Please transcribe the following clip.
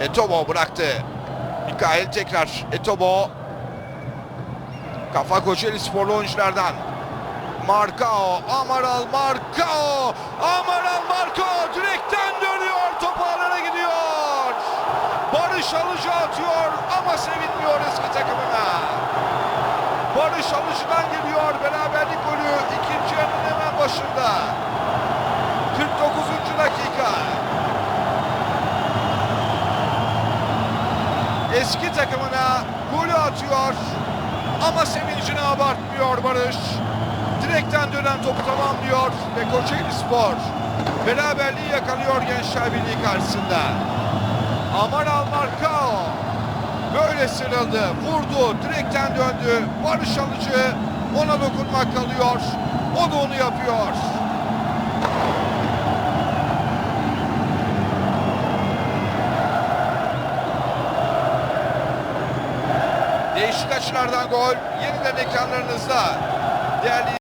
Etobo bıraktı. Mikael tekrar Etobo. Kafa Kocaeli sporlu oyunculardan. Marcao, Amaral Marcao, Amaral Marcao direkten dönüyor, top ağlara gidiyor. Barış Alıcı atıyor ama sevinmiyor eski takımına. Barış Alıcı'dan geliyor beraberlik golü ikinci yarının hemen başında. 49. Eski takımına golü atıyor ama sevincini abartmıyor Barış. Direkten dönen topu tamamlıyor ve Kocaeli Spor beraberliği yakalıyor Gençler Birliği karşısında. Amaral Marcao böyle sıyrıldı, vurdu, direkten döndü. Barış Alıcı ona dokunmak kalıyor. O da onu yapıyor. Değişik açılardan gol yeniden ekranlarınızda. Değerli